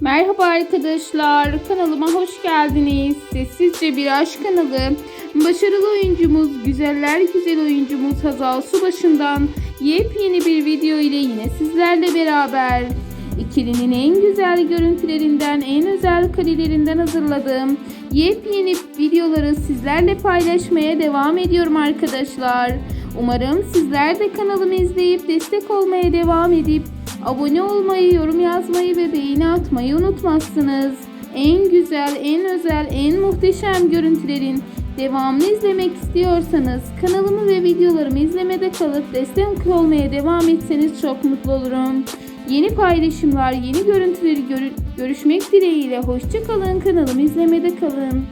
Merhaba arkadaşlar, kanalıma hoş geldiniz. Sessizce bir aşk kanalı. Başarılı oyuncumuz, güzeller güzel oyuncumuz Hazal Subaşı'ndan yepyeni bir video ile yine sizlerle beraber. İkilinin en güzel görüntülerinden, en özel karelerinden hazırladığım yepyeni videoları sizlerle paylaşmaya devam ediyorum arkadaşlar. Umarım sizler de kanalımı izleyip destek olmaya devam edip Abone olmayı, yorum yazmayı ve atmayı unutmazsınız. En güzel, en özel, en muhteşem görüntülerin devamını izlemek istiyorsanız kanalımı ve videolarımı izlemede kalıp destek olmaya devam etseniz çok mutlu olurum. Yeni paylaşımlar, yeni görüntüleri görü- görüşmek dileğiyle. Hoşçakalın kanalımı izlemede kalın.